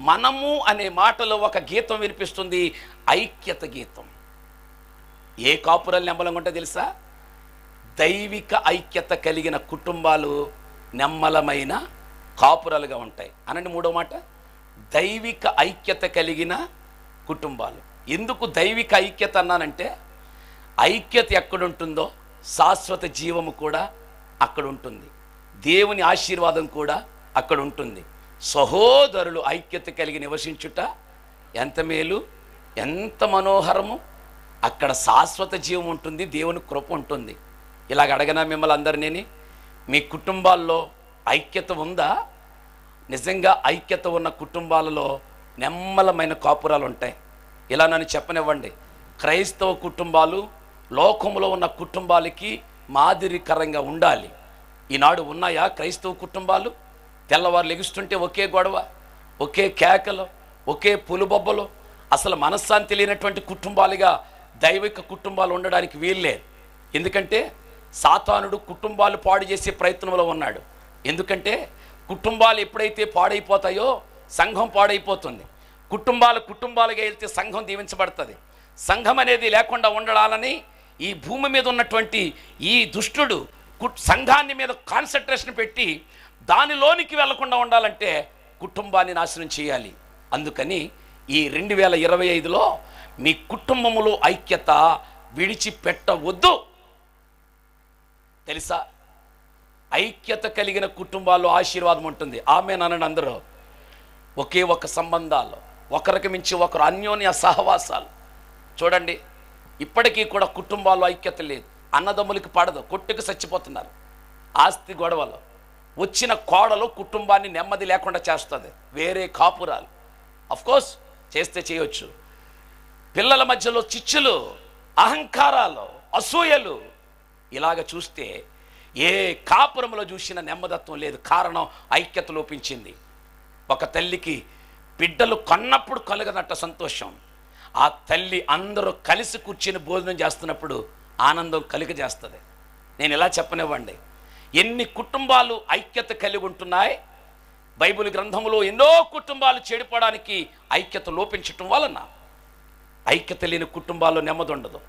మనము అనే మాటలో ఒక గీతం వినిపిస్తుంది ఐక్యత గీతం. ఏ కాపురాలు నెమ్మలంగా ఉంటే తెలుసా? దైవిక ఐక్యత కలిగిన కుటుంబాలు నెమ్మలమైన కాపురాలుగా ఉంటాయి. అనండి మూడో మాట. దైవిక ఐక్యత కలిగిన కుటుంబాలు. ఎందుకు దైవిక ఐక్యత అన్నానంటే ఐక్యత ఎక్కడుంటుందో శాశ్వత జీవము కూడా అక్కడ ఉంటుంది దేవుని ఆశీర్వాదం కూడా అక్కడ ఉంటుంది సహోదరులు ఐక్యత కలిగి నివసించుట ఎంత మేలు ఎంత మనోహరము. అక్కడ శాశ్వత జీవం ఉంటుంది దేవుని కృప ఉంటుంది. ఇలాగ అడగనా మిమ్మల్ని అందరినీ మీ కుటుంబాల్లో ఐక్యత ఉందా? నిజంగా ఐక్యత ఉన్న కుటుంబాలలో నెమ్మలమైన కాపురాలు ఉంటాయి. ఇలా నన్ను చెప్పనివ్వండి. క్రైస్తవ కుటుంబాలు లోకంలో ఉన్న కుటుంబాలకి మాదిరికరంగా ఉండాలి. ఈనాడు ఉన్నాయా క్రైస్తవ కుటుంబాలు? తెల్లవారు లెగుస్తుంటే ఒకే గొడవ ఒకే కేకలు ఒకే పులుబొబ్బలు. అసలు మనశ్శాంతి లేనటువంటి కుటుంబాలుగా దైవిక కుటుంబాలు ఉండడానికి వీల్లేదు. ఎందుకంటే సాతానుడు కుటుంబాలు పాడు చేసే ప్రయత్నంలో ఉన్నాడు. ఎందుకంటే కుటుంబాలు ఎప్పుడైతే పాడైపోతాయో సంఘం పాడైపోతుంది. కుటుంబాలు కుటుంబాలుగా వెళ్తే సంఘం దీవించబడుతుంది. సంఘం అనేది లేకుండా ఉండడాలని ఈ భూమి మీద ఉన్నటువంటి ఈ దుష్టుడు కు- సంఘాన్ని మీద కాన్సన్ట్రేషన్ పెట్టి దానిలోనికి వెళ్ళకుండా ఉండాలంటే కుటుంబాన్ని నాశనం చేయాలి. అందుకని ఈ రెండు వేల ఇరవై ఐదులో మీ కుటుంబములో ఐక్యత విడిచిపెట్టవద్దు. తెలుసా? ఐక్యత కలిగిన కుటుంబాల్లో ఆశీర్వాదం ఉంటుంది. ఆమె నన్ను అందరూ. ఒకే ఒక సంబంధాలు ఒకరికి మించి ఒకరు అన్యోన్య సహవాసాలు. చూడండి ఇప్పటికీ కూడా కుటుంబాల్లో ఐక్యత లేదు. అన్నదమ్ములకి పడదు కొట్టుకు చచ్చిపోతున్నారు. ఆస్తి గొడవలు. వచ్చిన కోడలు కుటుంబాన్ని నెమ్మది లేకుండా చేస్తుంది. వేరే కాపురాలు. అఫ్కోర్స్ చేస్తే చేయొచ్చు. పిల్లల మధ్యలో చిచ్చులు అహంకారాలు అసూయలు ఇలాగ చూస్తే ఏ కాపురంలో చూసిన నెమ్మదత్వం లేదు. కారణం ఐక్యత లోపించింది. ఒక తల్లికి బిడ్డలు కన్నప్పుడు కలగనట్ట సంతోషం. ఆ తల్లి అందరూ కలిసి కూర్చుని భోజనం చేస్తున్నప్పుడు ఆనందం కలిగజేస్తుంది. నేను ఇలా చెప్పనివ్వండి. ఎన్ని కుటుంబాలు ఐక్యత కలిగి ఉంటున్నాయి? బైబిల్ గ్రంథంలో ఎన్నో కుటుంబాలు చెడిపోవడానికి ఐక్యత లోపించటం వలన ఐక్యత లేని కుటుంబాల్లో నెమ్మది ఉండదు.